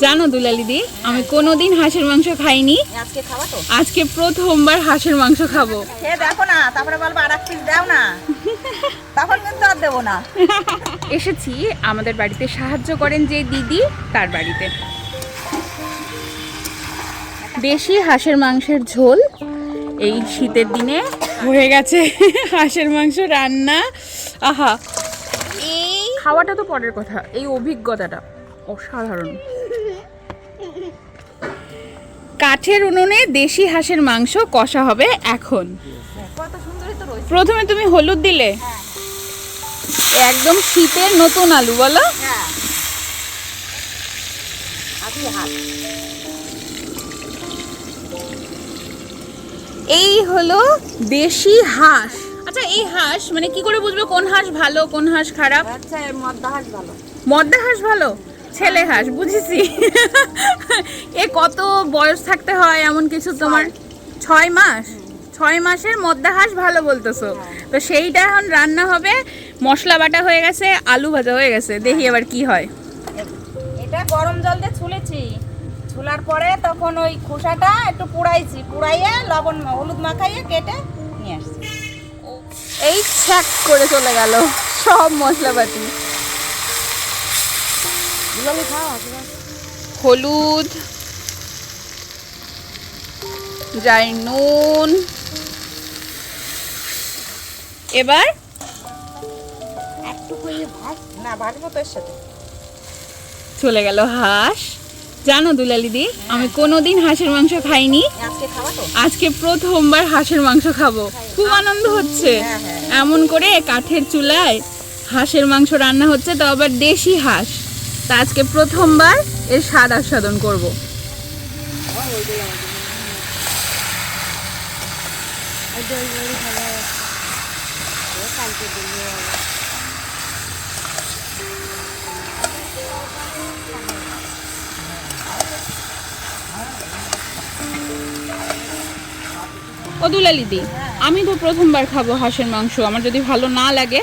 জানো দুলালিদি আমি কোনোদিন হাঁসের মাংস খাইনি। আজকে খাওয়া তো। আজকে প্রথমবার হাঁসের মাংস খাব। খেয়ে দেখো না তারপরে বলব আর এক পিস দাও না। তখন কিন্তু আর দেবো না। এসেছি আমাদের বাড়িতে সাহায্য করেন যে দিদি তার বাড়িতে। দেশি হাঁসের মাংসের ঝোল এই শীতের দিনে হয়ে গেছে। হাঁসের মাংস রান্না আহা। এই খাওয়াটা তো পরের কথা এই অভিজ্ঞতাটা অসাধারণ। কাঠের উনুনে দেশি হাঁসের মাংস কষা হবে এখন। প্রথমে তুমি হলুদ দিলে? হ্যাঁ। একদম শীতের নতুন আলু বলো। হ্যাঁ। এই হলো দেশি হাঁস। আচ্ছা এই হাঁস মানে কি করে বুঝব কোন হাঁস ভালো কোন হাঁস খারাপ? আচ্ছা মধ্যে হাঁস ভালো। মদ্দা হাঁস ভালো? ছেলে হাঁস বুঝেছি। এ কত বয়স থাকতে হয় এমন কিছু তোমার? ছয় মাস? ছয় মাসের মদ্দা হাঁস ভালো বলতেছো। তো সেইটা এখন রান্না হবে মশলা বাটা হয়ে গেছে আলু ভাজা হয়ে গেছে। দেখি এবার কি হয়। এটা গরম জল দিয়ে ছুলেছি। ছুলার পরে তখন ওই খোসাটা একটু পুড়াইছি পুড়াইয়ে লবণ হলুদ মাখাইয়ে কেটে নিয়ে আসছি। এই ছ্যাক করে চলে গেল সব মশলাপাতি। হলুদ যাই নুন। এবার? চলে গেল হাঁস। জানো দুলালিদি আমি কোনোদিন হাঁসের মাংস খাইনি। আজকে তো? আজকে প্রথমবার হাঁসের মাংস খাব। খুব আনন্দ হচ্ছে। হ্যাঁ, হ্যাঁ। এমন করে কাঠের চুলায় হাঁসের মাংস রান্না হচ্ছে তো আবার দেশি হাঁস। আজকে প্রথমবার এর স্বাদ আস্বাদন করব। ও আমি তো প্রথমবার খাব হাঁসের মাংস, আমার যদি ভালো না লাগে।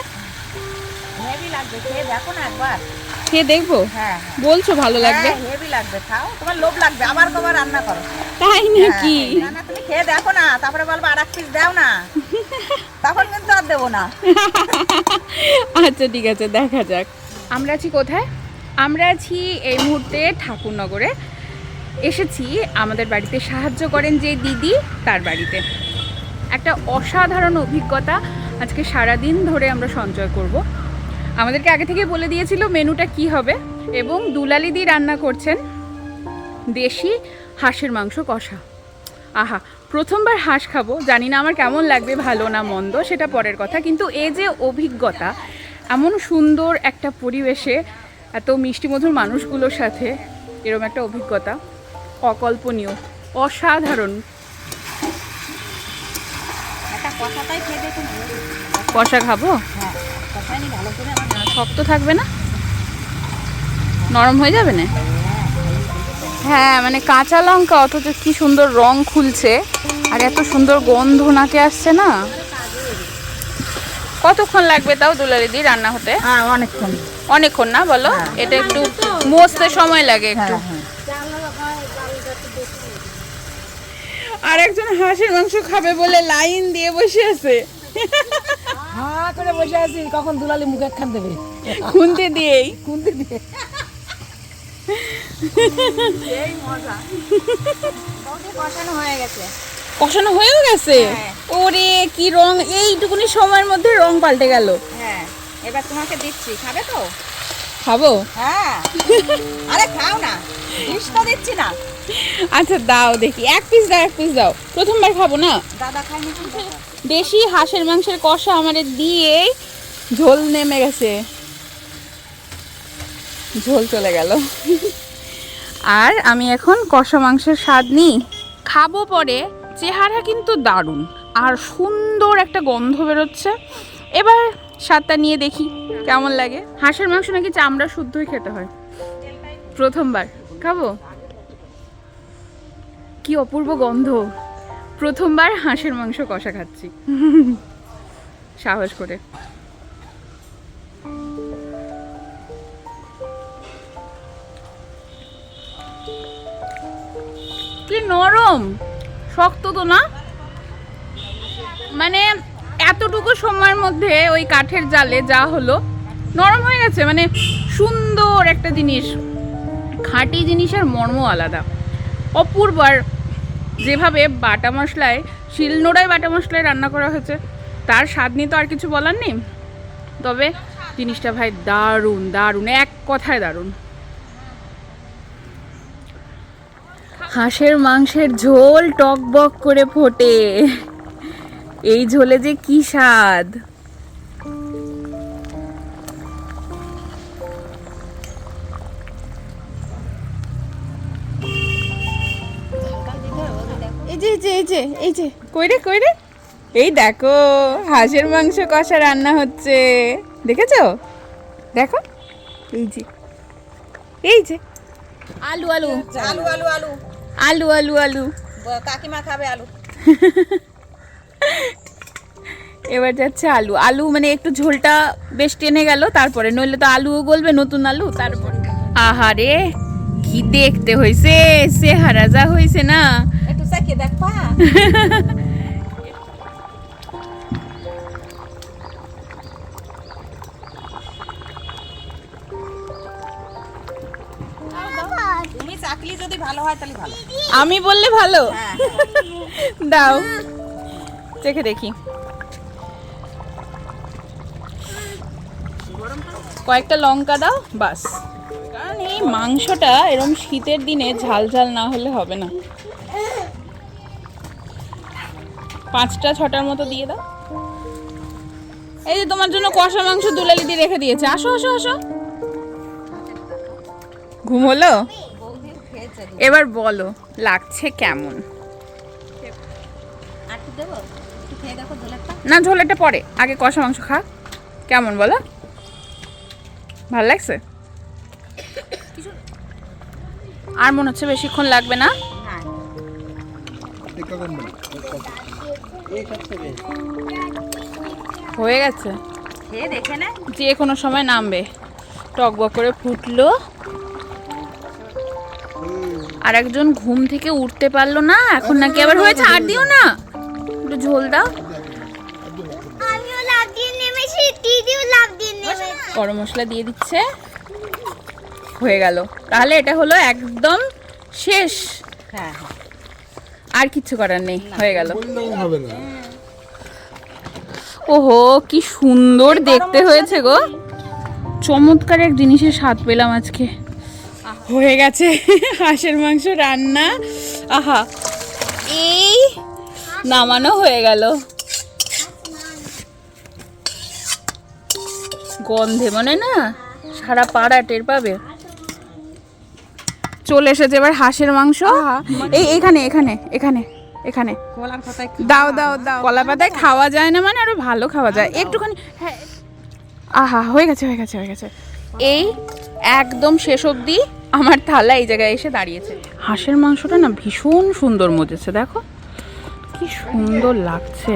দেখো না একবার। খেয়ে দেখব? হ্যাঁ বলছো ভালো লাগবে? হেভি লাগবে খাও। তোমার লোভ লাগবে আবার কবার রান্না করো। তাই নাকি? হ্যাঁ, না না তুমি খেয়ে দেখো না তারপরে বলব আর এক পিস দাও না। তখন কিন্তু আর দেবো না। আচ্ছা ঠিক আছে দেখা যাক। আমরা আছি কোথায়? আমরা আছি এই মুহূর্তে ঠাকুরনগরে। এসেছি আমাদের বাড়িতে সাহায্য করেন যে দিদি তার বাড়িতে। একটা অসাধারণ অভিজ্ঞতা আজকে সারাদিন ধরে আমরা সঞ্চয় করব। আমাদেরকে আগে থেকে বলে দিয়েছিল মেনুটা কি হবে এবং দুলালি দুলালিদি রান্না করছেন দেশি হাঁসের মাংস কষা। আহা প্রথমবার হাঁস খাব। জানি না আমার কেমন লাগবে ভালো না মন্দ সেটা পরের কথা। কিন্তু এই যে অভিজ্ঞতা এমন সুন্দর একটা পরিবেশে এত মিষ্টিমধুর মানুষগুলোর সাথে এরকম একটা অভিজ্ঞতা অকল্পনীয় অসাধারণ। কষা খাব? হ্যাঁ ভালো করে শক্ত থাকবে না? নরম হয়ে যাবে না? হ্যাঁ মানে কাঁচা লঙ্কা অথচ কি সুন্দর রং খুলছে। আর এত সুন্দর গন্ধ নাকে আসছে না? কতক্ষণ লাগবে তাও দুলারিদি রান্না হতে? হ্যাঁ অনেকক্ষণ। অনেকক্ষণ না বলো? এটা একটু মসতে সময় লাগে একটু। হ্যাঁ হ্যাঁ। আর একজন হাঁসের মাংস খাবে বলে লাইন দিয়ে বসে আছে। হ্যাঁ করে বসে আছি কখন দুলালি মুখে একখান দেবে? খুনতে দিয়েই। খুনতে দিয়ে। এই মজা। বউটি কষানো হয়ে গেছে। কষানো হয়েও গেছে? হ্যাঁ। ওরে কি রং এইটুকুনি সময়ের মধ্যে রং পাল্টে গেল। হ্যাঁ এবার তোমাকে দিচ্ছি খাবে তো? খাব? হ্যাঁ। আরে খাও না বিষ দিচ্ছি না। আচ্ছা দাও দেখি। এক পিস দাও এক পিস দাও। প্রথমবার খাব না? দাদা খাইনি দেশি হাঁসের মাংসের কষা আমাদের দিয়ে ঝোল নেমে গেছে। ঝোল চলে গেল। আর আমি এখন কষা মাংসের স্বাদ নিই। খাব পরে চেহারা কিন্তু দারুণ। আর সুন্দর একটা গন্ধ বেরোচ্ছে। এবার স্বাদটা নিয়ে দেখি, কেমন লাগে। হাঁসের মাংস নাকি চামড়া শুদ্ধই খেতে হয়। প্রথমবার। খাব? কি অপূর্ব গন্ধ। প্রথমবার হাঁসের মাংস কষা খাচ্ছি। সাহস করে। কি নরম! শক্ত তো না? মানে এতটুকু সময়ের মধ্যে ওই কাঠের জালে যা হলো, নরম হয়ে গেছে মানে সুন্দর একটা জিনিস। খাঁটি জিনিসের মর্ম আলাদা। অপূর্ব, আর যেভাবে বাটা মশলায়, শিলনোড়ায় বাটা মশলায় রান্না করা হয়েছে, তার স্বাদ নিয়ে তো আর কিছু বলার নেই। তবে জিনিসটা ভাই দারুণ দারুণ, এক কথায় দারুণ। হাঁসের মাংসের ঝোল টক বক করে ফোটে। এই ঝোলে যে কি স্বাদ? এই যে এই যে এই যে এই যে। কই রে কই রে? এই দেখো হাঁসের মাংস কষা রান্না হচ্ছে। দেখেছ? দেখো এই যে এই যে। আলু আলু। আলু আলু আলু। আলু আলু আলু। কাকিমা খাবে আলু। এবার যাচ্ছে আলু। আলু মানে একটু ঝোলটা বেশ টেনে গেল তারপরে নইলে তো আলুও গলবে নতুন আলু তারপরে। আহারে কি দেখতে হয়েছে চেহারা যা হয়েছে না। একটু চাকিয়ে দেখ পা। তুমি চাকলি যদি ভালো হয় তাহলে ভালো। আমি বললে ভালো? হ্যাঁ। দাও। চেখে দেখি। কয়েকটা লঙ্কা দাও, বাস। কারণ এই মাংসটা এরকম শীতের দিনে ঝাল ঝাল না হলে হবে না। পাঁচটা, ছটার মতো দিয়ে দাও। এই যে তোমার জন্য কষা মাংস দুলালি দিয়ে রেখে দিয়েছে। আসো আসো আসো। ঘুম হলো এবার বলো, লাগছে কেমন? দেবো? না ঝোলেটা পরে। আগে কষা মাংস খা। কেমন বলো? ভালো লাগছে? আর মনে হচ্ছে বেশিক্ষণ লাগবে না? হ্যাঁ গেছে। যে কোনো সময় নামবে। টক বক করে ফুটলো। আর একজন ঘুম থেকে উঠতে পারল না। এখন নাকি আবার হয়েছে। আর দিও না। একটু ঝোল দাও। গরম মশলা দিয়ে দিচ্ছে। হয়ে গেল। তাহলে এটা হলো একদম শেষ। হ্যাঁ হ্যাঁ। আর কিচ্ছু করার নেই। হয়ে গেল। হবে না। ওহো কি সুন্দর দেখতে হয়েছে গো। চমৎকার এক জিনিসের স্বাদ পেলাম আজকে। হয়ে গেছে। হাঁসের মাংস রান্না। আহা। এই নামানো হয়ে গেল। গন্ধে মানে না সারা পাড়া টের পাবে। চলে এসেছে এবার হাঁসের মাংস। এই এখানে এখানে এখানে এখানে। দাও দাও দাও। কলা পাতায় খাওয়া যায় না মানে আরও ভালো খাওয়া যায়। একটুখানি হ্যাঁ। আহা হয়ে গেছে হয়ে গেছে হয়ে গেছে। এই একদম শেষ অবধি আমার থালা এই জায়গায় এসে দাঁড়িয়েছে। হাঁসের মাংসটা না ভীষণ সুন্দর মজেছে দেখো। কি সুন্দর লাগছে।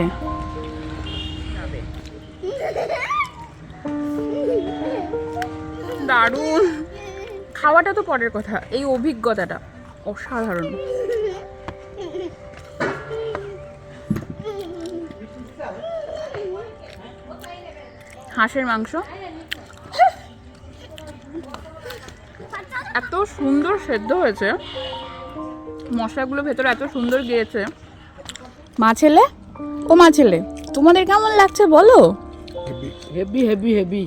দারুণ। খাওয়াটা তো পরের কথা এই অভিজ্ঞতাটা। অসাধারণ। হাঁসের মাংস। এত সুন্দর সেদ্ধ হয়েছে। মশলাগুলো ভেতরে এত সুন্দর গিয়েছে। মা ছেলে? ও মা ছেলে তোমাদের কেমন লাগছে বলো? Heavy heavy heavy